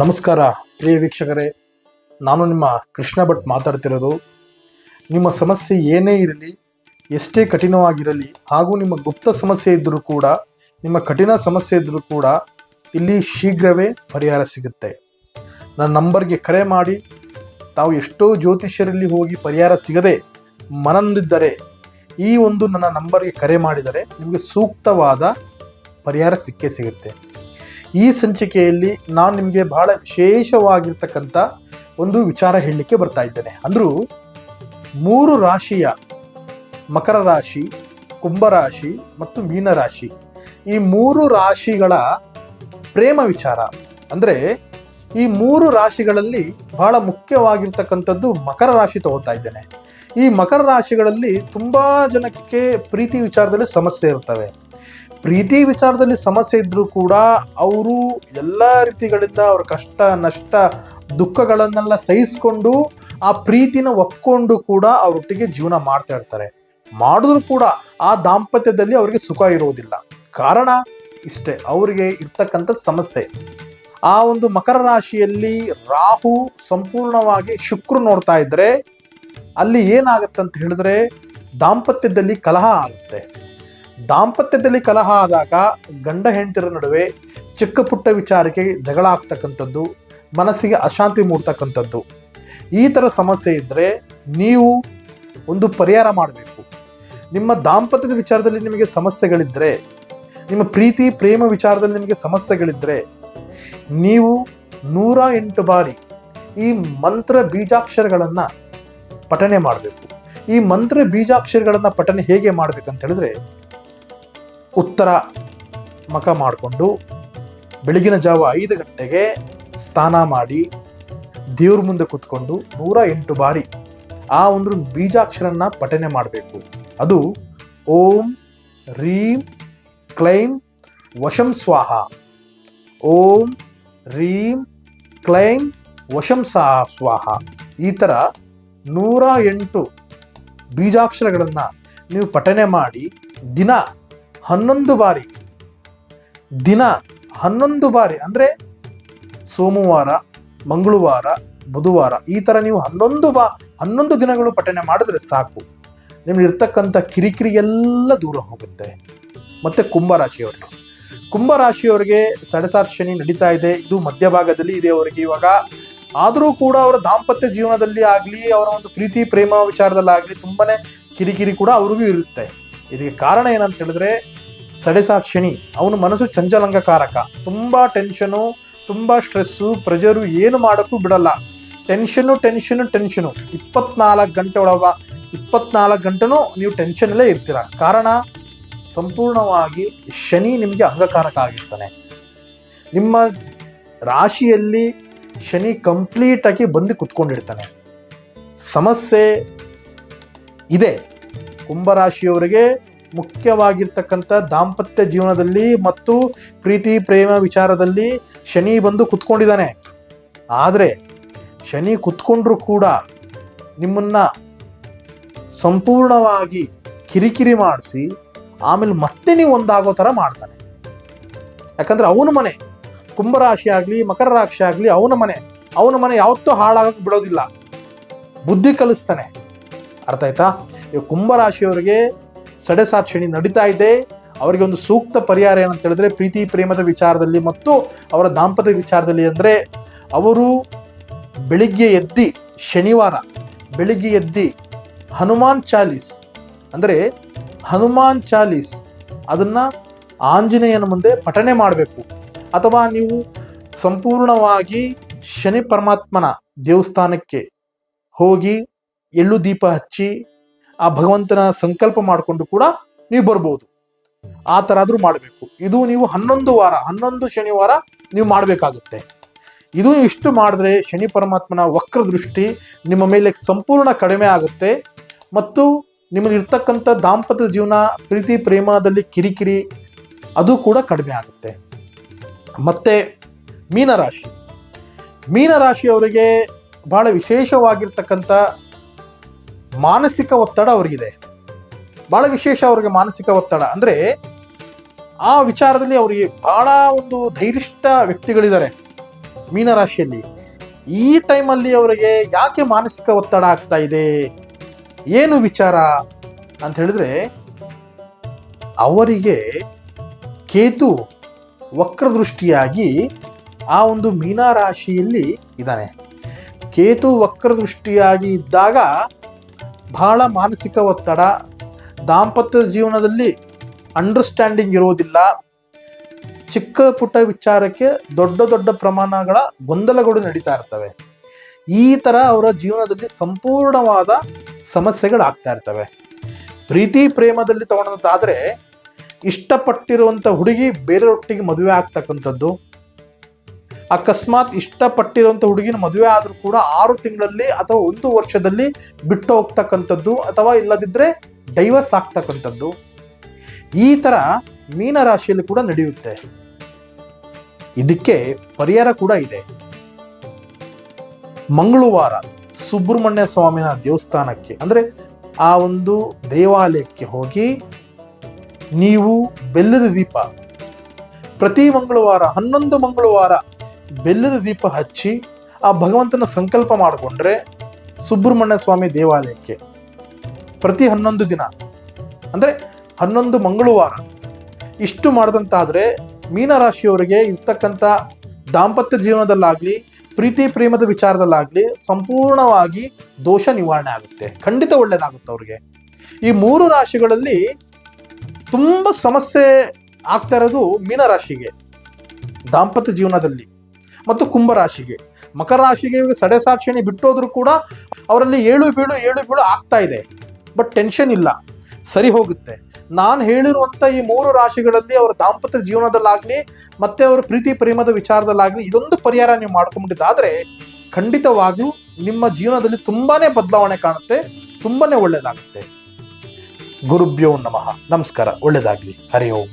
ನಮಸ್ಕಾರ, ಪ್ರಿಯ ವೀಕ್ಷಕರೇ. ನಾನು ನಿಮ್ಮ ಕೃಷ್ಣ ಭಟ್ ಮಾತಾಡ್ತಿರೋದು. ನಿಮ್ಮ ಸಮಸ್ಯೆ ಏನೇ ಇರಲಿ, ಎಷ್ಟೇ ಕಠಿಣವಾಗಿರಲಿ, ಹಾಗೂ ನಿಮ್ಮ ಗುಪ್ತ ಸಮಸ್ಯೆ ಇದ್ದರೂ ಕೂಡ, ನಿಮ್ಮ ಕಠಿಣ ಸಮಸ್ಯೆ ಇದ್ದರೂ ಕೂಡ, ಇಲ್ಲಿ ಶೀಘ್ರವೇ ಪರಿಹಾರ ಸಿಗುತ್ತೆ. ನನ್ನ ನಂಬರ್ಗೆ ಕರೆ ಮಾಡಿ, ತಾವು ಎಷ್ಟೋ ಜ್ಯೋತಿಷ್ಯರಲ್ಲಿ ಹೋಗಿ ಪರಿಹಾರ ಸಿಗದೆ ಮನನೊಂದಿದ್ದರೆ, ಈ ಒಂದು ನನ್ನ ನಂಬರ್ಗೆ ಕರೆ ಮಾಡಿದರೆ, ನಿಮಗೆ ಸೂಕ್ತವಾದ ಪರಿಹಾರ ಸಿಕ್ಕೇ ಸಿಗುತ್ತೆ. ಈ ಸಂಚಿಕೆಯಲ್ಲಿ ನಾನು ನಿಮಗೆ ಬಹಳ ವಿಶೇಷವಾಗಿರ್ತಕ್ಕಂಥ ಒಂದು ವಿಚಾರ ಹೇಳಲಿಕ್ಕೆ ಬರ್ತಾ ಇದ್ದೇನೆ. ಅಂದರೂ, ಮೂರು ರಾಶಿಯ ಮಕರ ರಾಶಿ ಕುಂಭರಾಶಿ ಮತ್ತು ಮೀನರಾಶಿ ಈ ಮೂರು ರಾಶಿಗಳ ಪ್ರೇಮ ವಿಚಾರ, ಅಂದರೆ ಈ ಮೂರು ರಾಶಿಗಳಲ್ಲಿ ಬಹಳ ಮುಖ್ಯವಾಗಿರ್ತಕ್ಕಂಥದ್ದು ಮಕರ ರಾಶಿ ತಗೋತಾ ಇದ್ದೇನೆ. ಈ ಮಕರ ರಾಶಿಗಳಲ್ಲಿ ತುಂಬ ಜನಕ್ಕೆ ಪ್ರೀತಿ ವಿಚಾರದಲ್ಲಿ ಸಮಸ್ಯೆ ಇರ್ತವೆ. ಪ್ರೀತಿ ವಿಚಾರದಲ್ಲಿ ಸಮಸ್ಯೆ ಇದ್ದರೂ ಕೂಡ ಅವರು ಎಲ್ಲ ರೀತಿಗಳಿಂದ ಅವ್ರ ಕಷ್ಟ, ನಷ್ಟ, ದುಃಖಗಳನ್ನೆಲ್ಲ ಸಹಿಸ್ಕೊಂಡು ಆ ಪ್ರೀತಿನ ಒಪ್ಕೊಂಡು ಕೂಡ ಅವರೊಟ್ಟಿಗೆ ಜೀವನ ಮಾಡ್ತಾ ಇರ್ತಾರೆ. ಮಾಡಿದ್ರು ಕೂಡ ಆ ದಾಂಪತ್ಯದಲ್ಲಿ ಅವರಿಗೆ ಸುಖ ಇರೋದಿಲ್ಲ. ಕಾರಣ ಇಷ್ಟೇ, ಅವರಿಗೆ ಇರ್ತಕ್ಕಂಥ ಸಮಸ್ಯೆ. ಆ ಒಂದು ಮಕರ ರಾಶಿಯಲ್ಲಿ ರಾಹು ಸಂಪೂರ್ಣವಾಗಿ ಶುಕ್ರ ನೋಡ್ತಾ ಇದ್ರೆ ಅಲ್ಲಿ ಏನಾಗುತ್ತೆ ಅಂತ ಹೇಳಿದ್ರೆ ದಾಂಪತ್ಯದಲ್ಲಿ ಕಲಹ ಆಗುತ್ತೆ. ದಾಂಪತ್ಯದಲ್ಲಿ ಕಲಹ ಆದಾಗ ಗಂಡ ಹೆಂಡತಿರ ನಡುವೆ ಚಿಕ್ಕ ಪುಟ್ಟ ವಿಚಾರಕ್ಕೆ ಜಗಳ ಆಗ್ತಕ್ಕಂಥದ್ದು, ಮನಸ್ಸಿಗೆ ಅಶಾಂತಿ ಮೂಡ್ತಕ್ಕಂಥದ್ದು. ಈ ಥರ ಸಮಸ್ಯೆ ಇದ್ದರೆ ನೀವು ಒಂದು ಪರಿಹಾರ ಮಾಡಬೇಕು. ನಿಮ್ಮ ದಾಂಪತ್ಯದ ವಿಚಾರದಲ್ಲಿ ನಿಮಗೆ ಸಮಸ್ಯೆಗಳಿದ್ದರೆ ನಿಮ್ಮ ಪ್ರೀತಿ, ಪ್ರೇಮ ವಿಚಾರದಲ್ಲಿ ನಿಮಗೆ ಸಮಸ್ಯೆಗಳಿದ್ದರೆ ನೀವು ನೂರ ಎಂಟು ಬಾರಿ ಈ ಮಂತ್ರ ಬೀಜಾಕ್ಷರಗಳನ್ನು ಪಠನೆ ಮಾಡಬೇಕು. ಈ ಮಂತ್ರ ಬೀಜಾಕ್ಷರಗಳನ್ನು ಪಠನೆ ಹೇಗೆ ಮಾಡಬೇಕಂತ ಹೇಳಿದ್ರೆ ಉತ್ತರ ಮಖ ಮಾಡಿಕೊಂಡು ಬೆಳಗಿನ ಜಾವ ಐದು ಗಂಟೆಗೆ ಸ್ನಾನ ಮಾಡಿ ದೇವ್ರ ಮುಂದೆ ಕೂತ್ಕೊಂಡು ನೂರ ಎಂಟು ಬಾರಿ ಆ ಒಂದು ಬೀಜಾಕ್ಷರನ್ನ ಪಠನೆ ಮಾಡಬೇಕು. ಅದು ಓಂ ರೀಂ ಕ್ಲೈಂ ವಶಂ ಸ್ವಾಹ. ಓಂ ರೀಂ ಕ್ಲೈಂ ವಶಂ ಸಾ ಸ್ವಾಹ. ಈ ಥರ ನೂರ ಎಂಟು ಬೀಜಾಕ್ಷರಗಳನ್ನು ನೀವು ಪಠನೆ ಮಾಡಿ ದಿನ ಹನ್ನೊಂದು ಬಾರಿ, ದಿನ ಹನ್ನೊಂದು ಬಾರಿ, ಅಂದರೆ ಸೋಮವಾರ, ಮಂಗಳವಾರ, ಬುಧವಾರ, ಈ ಥರ ನೀವು ಹನ್ನೊಂದು ಬಾ, ಹನ್ನೊಂದು ದಿನಗಳು ಪಠಣೆ ಮಾಡಿದ್ರೆ ಸಾಕು. ನಿಮ್ಗೆ ಇರ್ತಕ್ಕಂಥ ಕಿರಿಕಿರಿ ಎಲ್ಲ ದೂರ ಹೋಗುತ್ತೆ. ಮತ್ತು ಕುಂಭರಾಶಿಯವರಿಗೆ ಕುಂಭರಾಶಿಯವರಿಗೆ ಸಡಸಾರ್ ಶನಿ ನಡೀತಾ ಇದೆ. ಇದು ಮಧ್ಯಭಾಗದಲ್ಲಿ ಇದೆ ಅವರಿಗೆ ಇವಾಗ. ಆದರೂ ಕೂಡ ಅವರ ದಾಂಪತ್ಯ ಜೀವನದಲ್ಲಿ ಆಗಲಿ, ಅವರ ಒಂದು ಪ್ರೀತಿ, ಪ್ರೇಮ ವಿಚಾರದಲ್ಲಾಗಲಿ ತುಂಬಾನೇ ಕಿರಿಕಿರಿ ಕೂಡ ಅವ್ರಿಗೂ ಇರುತ್ತೆ. ಇದಕ್ಕೆ ಕಾರಣ ಏನಂತ ಹೇಳಿದ್ರೆ, ಸಡೆಸಾ ಶನಿ ಅವನು ಮನಸ್ಸು ಚಂಚಲಂಗಕಾರಕ. ತುಂಬ ಟೆನ್ಷನು ತುಂಬ ಸ್ಟ್ರೆಸ್ಸು ಪ್ರೆಜರು ಏನು ಮಾಡೋಕ್ಕೂ ಬಿಡಲ್ಲ. ಟೆನ್ಷನು ಟೆನ್ಷನು ಟೆನ್ಷನು ಇಪ್ಪತ್ನಾಲ್ಕು ಗಂಟೆ ಒಳಗ ಇಪ್ಪತ್ನಾಲ್ಕು ಗಂಟೆನೂ ನೀವು ಟೆನ್ಷನಲ್ಲೇ ಇರ್ತೀರ. ಕಾರಣ, ಸಂಪೂರ್ಣವಾಗಿ ಶನಿ ನಿಮಗೆ ಅಂಗಕಾರಕ ಆಗಿರ್ತಾನೆ. ನಿಮ್ಮ ರಾಶಿಯಲ್ಲಿ ಶನಿ ಕಂಪ್ಲೀಟಾಗಿ ಬಂದು ಕುತ್ಕೊಂಡಿರ್ತಾನೆ. ಸಮಸ್ಯೆ ಇದೆ. ಕುಂಭರಾಶಿಯವರಿಗೆ ಮುಖ್ಯವಾಗಿರ್ತಕ್ಕಂಥ ದಾಂಪತ್ಯ ಜೀವನದಲ್ಲಿ ಮತ್ತು ಪ್ರೀತಿ, ಪ್ರೇಮ ವಿಚಾರದಲ್ಲಿ ಶನಿ ಬಂದು ಕುತ್ಕೊಂಡಿದ್ದಾನೆ. ಆದರೆ ಶನಿ ಕುತ್ಕೊಂಡ್ರೂ ಕೂಡ ನಿಮ್ಮನ್ನು ಸಂಪೂರ್ಣವಾಗಿ ಕಿರಿಕಿರಿ ಮಾಡಿಸಿ, ಆಮೇಲೆ ಮತ್ತೆ ನೀವು ಒಂದಾಗೋ ಥರ ಮಾಡ್ತಾನೆ. ಯಾಕಂದರೆ ಅವನ ಮನೆ, ಕುಂಭರಾಶಿ ಆಗಲಿ, ಮಕರ ರಾಶಿ ಆಗಲಿ, ಅವನ ಮನೆ ಅವನ ಮನೆ ಯಾವತ್ತೂ ಹಾಳಾಗಕ್ಕೆ ಬಿಡೋದಿಲ್ಲ. ಬುದ್ಧಿ ಕಲಿಸ್ತಾನೆ. ಅರ್ಥ ಆಯ್ತಾ? ಕುಂಭರಾಶಿಯವರಿಗೆ ಸಡೆಸಾಕ್ಷಿಣಿ ನಡೀತಾ ಇದೆ. ಅವರಿಗೆ ಒಂದು ಸೂಕ್ತ ಪರಿಹಾರ ಏನಂತ ಹೇಳಿದ್ರೆ ಪ್ರೀತಿ, ಪ್ರೇಮದ ವಿಚಾರದಲ್ಲಿ ಮತ್ತು ಅವರ ದಾಂಪತ್ಯ ವಿಚಾರದಲ್ಲಿ ಅಂದರೆ ಅವರು ಬೆಳಿಗ್ಗೆ ಎದ್ದಿ ಶನಿವಾರ, ಬೆಳಿಗ್ಗೆ ಎದ್ದಿ ಹನುಮಾನ್ ಚಾಲೀಸ್, ಅಂದರೆ ಹನುಮಾನ್ ಚಾಲೀಸ್ ಅದನ್ನು ಆಂಜನೇಯನ ಮುಂದೆ ಪಠನೆ ಮಾಡಬೇಕು. ಅಥವಾ ನೀವು ಸಂಪೂರ್ಣವಾಗಿ ಶನಿ ಪರಮಾತ್ಮನ ದೇವಸ್ಥಾನಕ್ಕೆ ಹೋಗಿ ಎಳ್ಳು ದೀಪ ಹಚ್ಚಿ ಆ ಭಗವಂತನ ಸಂಕಲ್ಪ ಮಾಡಿಕೊಂಡು ಕೂಡ ನೀವು ಬರ್ಬೋದು. ಆ ಥರ ಆದರೂ ಮಾಡಬೇಕು. ಇದು ನೀವು ಹನ್ನೊಂದು ವಾರ, ಹನ್ನೊಂದು ಶನಿವಾರ ನೀವು ಮಾಡಬೇಕಾಗುತ್ತೆ. ಇದು ಇಷ್ಟು ಮಾಡಿದ್ರೆ ಶನಿ ಪರಮಾತ್ಮನ ವಕ್ರ ದೃಷ್ಟಿ ನಿಮ್ಮ ಮೇಲೆ ಸಂಪೂರ್ಣ ಕಡಿಮೆ ಆಗುತ್ತೆ ಮತ್ತು ನಿಮಗಿರ್ತಕ್ಕಂಥ ದಾಂಪತ್ಯ ಜೀವನ, ಪ್ರೀತಿ, ಪ್ರೇಮದಲ್ಲಿ ಕಿರಿಕಿರಿ ಅದು ಕೂಡ ಕಡಿಮೆ ಆಗುತ್ತೆ. ಮತ್ತೆ ಮೀನರಾಶಿ. ಮೀನರಾಶಿಯವರಿಗೆ ಬಹಳ ವಿಶೇಷವಾಗಿರ್ತಕ್ಕಂಥ ಮಾನಸಿಕ ಒತ್ತಡ ಅವರಿಗಿದೆ. ಭಾಳ ವಿಶೇಷ ಅವ್ರಿಗೆ ಮಾನಸಿಕ ಒತ್ತಡ. ಅಂದರೆ ಆ ವಿಚಾರದಲ್ಲಿ ಅವರಿಗೆ ಬಹಳ ಒಂದು ಧೈರ್ಯಷ್ಟ ವ್ಯಕ್ತಿಗಳಿದ್ದಾರೆ ಮೀನರಾಶಿಯಲ್ಲಿ. ಈ ಟೈಮಲ್ಲಿ ಅವರಿಗೆ ಯಾಕೆ ಮಾನಸಿಕ ಒತ್ತಡ ಆಗ್ತಾ ಇದೆ? ಏನು ವಿಚಾರ ಅಂತ ಹೇಳಿದ್ರೆ, ಅವರಿಗೆ ಕೇತು ವಕ್ರದೃಷ್ಟಿಯಾಗಿ ಆ ಒಂದು ಮೀನರಾಶಿಯಲ್ಲಿ ಇದ್ದಾನೆ. ಕೇತು ವಕ್ರದೃಷ್ಟಿಯಾಗಿ ಇದ್ದಾಗ ಬಹಳ ಮಾನಸಿಕ ಒತ್ತಡ, ದಾಂಪತ್ಯ ಜೀವನದಲ್ಲಿ ಅಂಡರ್ಸ್ಟ್ಯಾಂಡಿಂಗ್ ಇರೋದಿಲ್ಲ ಚಿಕ್ಕ ಪುಟ್ಟ ವಿಚಾರಕ್ಕೆ ದೊಡ್ಡ ದೊಡ್ಡ ಪ್ರಮಾಣಗಳ ಗೊಂದಲಗಳು ನಡೀತಾ ಇರ್ತವೆ. ಈ ಥರ ಅವರ ಜೀವನದಲ್ಲಿ ಸಂಪೂರ್ಣವಾದ ಸಮಸ್ಯೆಗಳಾಗ್ತಾ ಇರ್ತವೆ. ಪ್ರೀತಿ ಪ್ರೇಮದಲ್ಲಿ ತಗೊಳೋದಾದ್ರೆ ಇಷ್ಟಪಟ್ಟಿರುವಂಥ ಹುಡುಗಿ ಬೇರೆಯೊಟ್ಟಿಗೆ ಮದುವೆ ಆಗ್ತಕ್ಕಂಥದ್ದು ಅಕಸ್ಮಾತ್ ಇಷ್ಟಪಟ್ಟಿರುವಂಥ ಹುಡುಗಿನ ಮದುವೆ ಆದರೂ ಕೂಡ ಆರು ತಿಂಗಳಲ್ಲಿ ಅಥವಾ ಒಂದು ವರ್ಷದಲ್ಲಿ ಬಿಟ್ಟು ಹೋಗ್ತಕ್ಕಂಥದ್ದು ಅಥವಾ ಇಲ್ಲದಿದ್ದರೆ ಡೈವರ್ಸ್ ಆಗ್ತಕ್ಕಂಥದ್ದು. ಈ ಥರ ಮೀನರಾಶಿಯಲ್ಲಿ ಕೂಡ ನಡೆಯುತ್ತೆ. ಇದಕ್ಕೆ ಪರಿಹಾರ ಕೂಡ ಇದೆ. ಮಂಗಳವಾರ ಸುಬ್ರಹ್ಮಣ್ಯ ಸ್ವಾಮಿನ ದೇವಸ್ಥಾನಕ್ಕೆ, ಅಂದರೆ ಆ ಒಂದು ದೇವಾಲಯಕ್ಕೆ ಹೋಗಿ ನೀವು ಬೆಲ್ಲದ ದೀಪ ಪ್ರತಿ ಮಂಗಳವಾರ, ಹನ್ನೊಂದು ಮಂಗಳವಾರ ಬೆಲ್ಲದ ದೀಪ ಹಚ್ಚಿ ಆ ಭಗವಂತನ ಸಂಕಲ್ಪ ಮಾಡಿಕೊಂಡ್ರೆ ಸುಬ್ರಹ್ಮಣ್ಯ ಸ್ವಾಮಿ ದೇವಾಲಯಕ್ಕೆ ಪ್ರತಿ ಹನ್ನೊಂದು ದಿನ. ಅಂದರೆ ಹನ್ನೊಂದು ಮಂಗಳವಾರ. ಇಷ್ಟು ಮಾಡಿದಂತಾದರೆ ಮೀನರಾಶಿಯವರಿಗೆ ಇರ್ತಕ್ಕಂಥ ದಾಂಪತ್ಯ ಜೀವನದಲ್ಲಾಗಲಿ, ಪ್ರೀತಿ ಪ್ರೇಮದ ವಿಚಾರದಲ್ಲಾಗಲಿ ಸಂಪೂರ್ಣವಾಗಿ ದೋಷ ನಿವಾರಣೆ ಆಗುತ್ತೆ. ಖಂಡಿತ ಒಳ್ಳೆಯದಾಗುತ್ತೆ ಅವ್ರಿಗೆ. ಈ ಮೂರು ರಾಶಿಗಳಲ್ಲಿ ತುಂಬ ಸಮಸ್ಯೆ ಆಗ್ತಾ ಇರೋದು ಮೀನರಾಶಿಗೆ. ದಾಂಪತ್ಯ ಜೀವನದಲ್ಲಿ. ಮತ್ತು ಕುಂಭರಾಶಿಗೆ. ಮಕರ ರಾಶಿಗೆ ಇವಾಗ ಸಡೆ ಸಾಕ್ಷಿಣಿ ಬಿಟ್ಟೋದ್ರೂ ಕೂಡ ಅವರಲ್ಲಿ ಏಳು ಬೀಳು ಏಳು ಬೀಳು ಆಗ್ತಾ ಇದೆ. ಬಟ್ ಟೆನ್ಷನ್ ಇಲ್ಲ. ಸರಿ ಹೋಗುತ್ತೆ. ನಾನು ಹೇಳಿರುವಂಥ ಈ ಮೂರು ರಾಶಿಗಳಲ್ಲಿ ಅವರ ದಾಂಪತ್ಯ ಜೀವನದಲ್ಲಾಗಲಿ, ಮತ್ತೆ ಅವರ ಪ್ರೀತಿ ಪ್ರೇಮದ ವಿಚಾರದಲ್ಲಾಗಲಿ ಇದೊಂದು ಪರಿಹಾರ ನೀವು ಮಾಡ್ಕೊಂಡ್ಬಿಟ್ಟಿದ್ದಾದ್ರೆ ಖಂಡಿತವಾಗ್ಲೂ ನಿಮ್ಮ ಜೀವನದಲ್ಲಿ ತುಂಬಾನೇ ಬದಲಾವಣೆ ಕಾಣುತ್ತೆ, ತುಂಬಾನೇ ಒಳ್ಳೆಯದಾಗುತ್ತೆ ಗುರುಭ್ಯೋ ನಮಃ. ನಮಸ್ಕಾರ. ಒಳ್ಳೆಯದಾಗಲಿ ಹರಿ ಓಂ.